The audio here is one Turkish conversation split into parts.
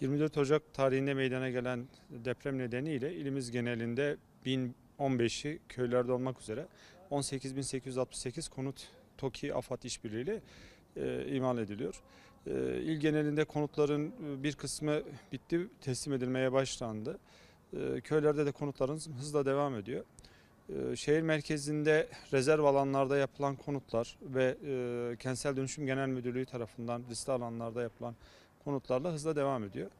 ...24 Ocak tarihinde meydana gelen deprem nedeniyle ilimiz genelinde 1015'i köylerde olmak üzere 18.868 konut TOKİ AFAD işbirliğiyle e, imal ediliyor. E, il genelinde konutların e, bir kısmı bitti, teslim edilmeye başlandı. E, köylerde de konutların hızla devam ediyor. E, şehir merkezinde rezerv alanlarda yapılan konutlar ve e, Kentsel Dönüşüm Genel Müdürlüğü tarafından riskli alanlarda yapılan konutlarla hızla devam ediyor.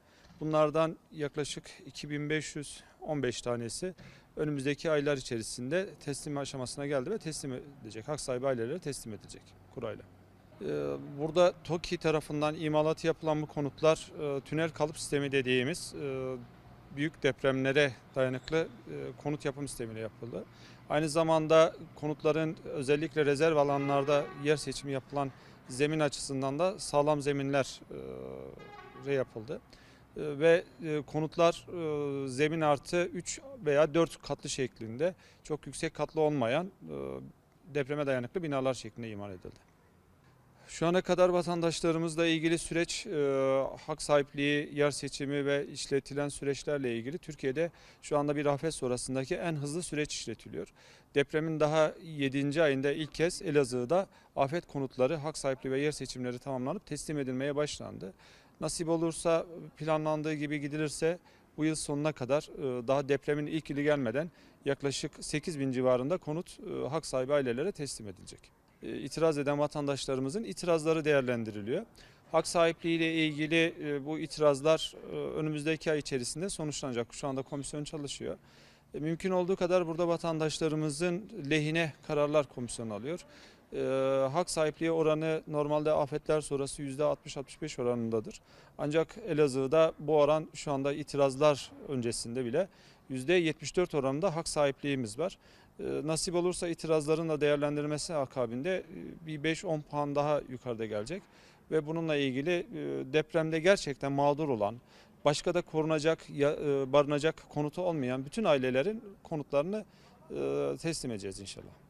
Bunlardan yaklaşık 2515 tanesi önümüzdeki aylar içerisinde teslim aşamasına geldi ve teslim edilecek. Hak sahibi ailelere teslim edilecek kurayla. Ee, Burada TOKİ tarafından imalatı yapılan bu konutlar e, tünel kalıp sistemi dediğimiz e, büyük depremlere dayanıklı e, konut yapım sistemiyle yapıldı. Aynı zamanda konutların özellikle rezerv alanlarda yer seçimi yapılan zemin açısından da sağlam zeminler e, yapıldı. E, Ve e, konutlar e, zemin artı 3 veya 4 katlı şeklinde çok yüksek katlı olmayan e, depreme dayanıklı binalar şeklinde imal edildi. Şu ana kadar vatandaşlarımızla ilgili süreç, e, hak sahipliği, yer seçimi ve işletilen süreçlerle ilgili Türkiye'de şu anda bir afet sonrasındaki en hızlı süreç işletiliyor. Depremin daha 7. ayında ilk kez Elazığ'da afet konutları, hak sahipliği ve yer seçimleri tamamlanıp teslim edilmeye başlandı. Nasip olursa planlandığı gibi gidilirse bu yıl sonuna kadar e, daha depremin ilk ili gelmeden yaklaşık 8 bin civarında konut e, hak sahibi ailelere teslim edilecek itiraz eden vatandaşlarımızın itirazları değerlendiriliyor. Hak sahipliği ile ilgili e, bu itirazlar e, önümüzdeki ay içerisinde sonuçlanacak. Şu anda komisyon çalışıyor. E, Mümkün olduğu kadar burada vatandaşlarımızın lehine kararlar komisyonu alıyor. E, Hak sahipliği oranı normalde afetler sonrası %60-65 oranındadır. Ancak Elazığ'da bu oran şu anda itirazlar öncesinde bile %74 oranında hak sahipliğimiz var. E, Nasip olursa itirazların da değerlendirilmesi akabinde e, bir 5-10 puan daha yukarıda gelecek. Ve bununla ilgili e, depremde gerçekten mağdur olan, başka da korunacak, e, barınacak konutu olmayan bütün ailelerin konutlarını teslim edeceğiz inşallah.